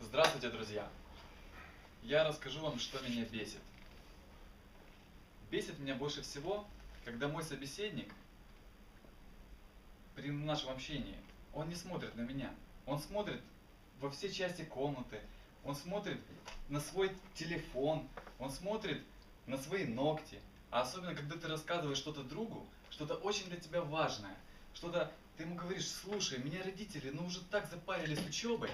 Здравствуйте, друзья! Я расскажу вам, что меня бесит. Бесит меня больше всего, когда мой собеседник при нашем общении, он не смотрит на меня. Он смотрит во все части комнаты, он смотрит на свой телефон, он смотрит на свои ногти. А особенно, когда ты рассказываешь что-то другу, что-то очень для тебя важное, что-то ты ему говоришь, слушай, меня родители, ну уже так запарили с учебой,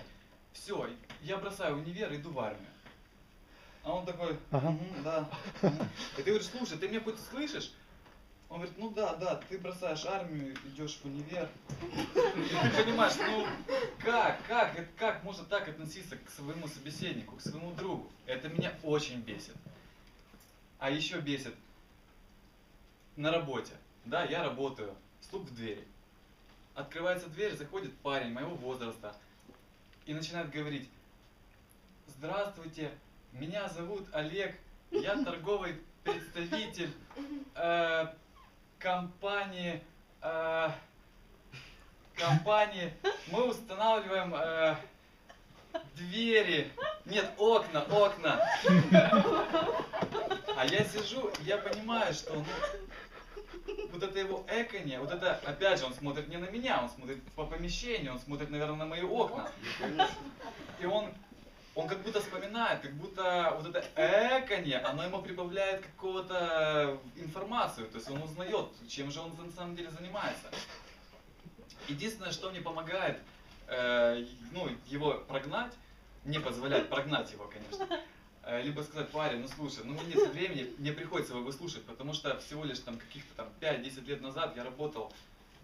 все, я бросаю универ, иду в армию. А он такой, Ага. «Мгм, да. мгм». И ты говоришь, слушай, ты меня хоть слышишь? Он говорит, ну да, да, ты бросаешь армию, идешь в универ. И ты понимаешь, ну как, как, как можно так относиться к своему собеседнику, к своему другу? Это меня очень бесит. А еще бесит на работе. Да, я работаю, стук в двери. Открывается дверь, заходит парень моего возраста и начинает говорить, здравствуйте, меня зовут Олег, я торговый представитель э, компании, э, компании, мы устанавливаем э, двери, нет, окна, окна. А я сижу, я понимаю, что ну, вот это его эконье, вот это, опять же, он смотрит не на меня, он смотрит по помещению, он смотрит, наверное, на мои окна. И он, он как будто вспоминает, как будто вот это эконье, оно ему прибавляет какого-то информацию, то есть он узнает, чем же он на самом деле занимается. Единственное, что мне помогает, э, ну, его прогнать, не позволять прогнать его, конечно, либо сказать, парень, ну слушай, ну мне нет времени, мне приходится его выслушать, потому что всего лишь там каких-то там 5-10 лет назад я работал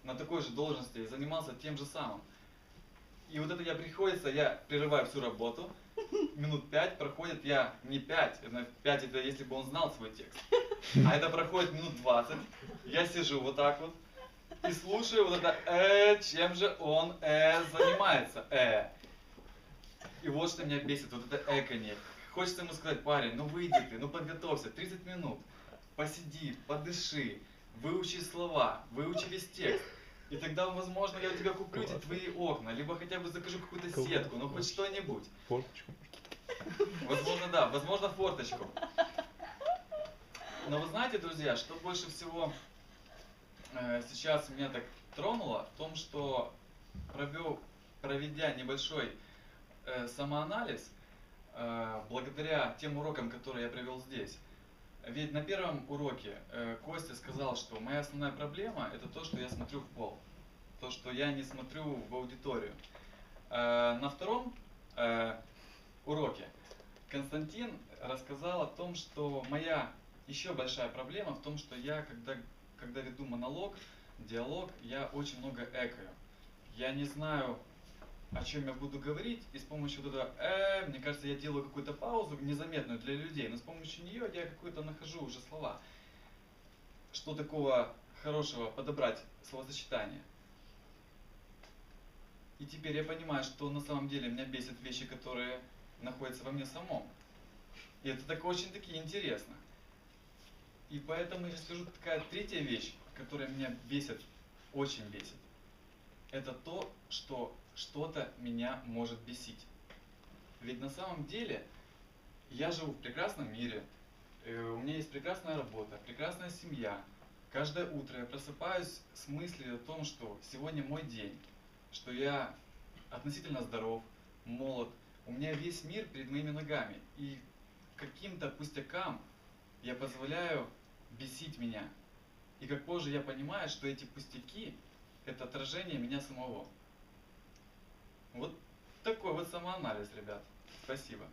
на такой же должности и занимался тем же самым. И вот это я приходится, я прерываю всю работу, минут 5 проходит, я не 5, 5 это если бы он знал свой текст, а это проходит минут 20, я сижу вот так вот и слушаю вот это э, чем же он э, занимается, э. И вот что меня бесит, вот это эконье. Хочется ему сказать, парень, ну выйди ты, ну подготовься, 30 минут, посиди, подыши, выучи слова, выучи весь текст. И тогда, возможно, я у тебя куплю эти твои окна, либо хотя бы закажу какую-то сетку, ну хоть что-нибудь. Форточку. Возможно, да, возможно, форточку. Но вы знаете, друзья, что больше всего э, сейчас меня так тронуло, в том, что провел, проведя небольшой э, самоанализ, благодаря тем урокам, которые я провел здесь. Ведь на первом уроке э, Костя сказал, что моя основная проблема это то, что я смотрю в пол, то, что я не смотрю в аудиторию. Э, на втором э, уроке Константин рассказал о том, что моя еще большая проблема в том, что я, когда, когда веду монолог, диалог, я очень много экаю. Я не знаю, о чем я буду говорить, и с помощью вот этого «э», мне кажется, я делаю какую-то паузу незаметную для людей, но с помощью нее я какую-то нахожу уже слова. Что такого хорошего подобрать словосочетание. И теперь я понимаю, что на самом деле меня бесят вещи, которые находятся во мне самом. И это так очень-таки интересно. И поэтому я скажу такая третья вещь, которая меня бесит, очень бесит. Это то, что что-то меня может бесить. Ведь на самом деле я живу в прекрасном мире, э, у меня есть прекрасная работа, прекрасная семья. Каждое утро я просыпаюсь с мыслью о том, что сегодня мой день, что я относительно здоров, молод, у меня весь мир перед моими ногами. И каким-то пустякам я позволяю бесить меня. И как позже я понимаю, что эти пустяки – это отражение меня самого. Вот такой вот самоанализ, ребят. Спасибо.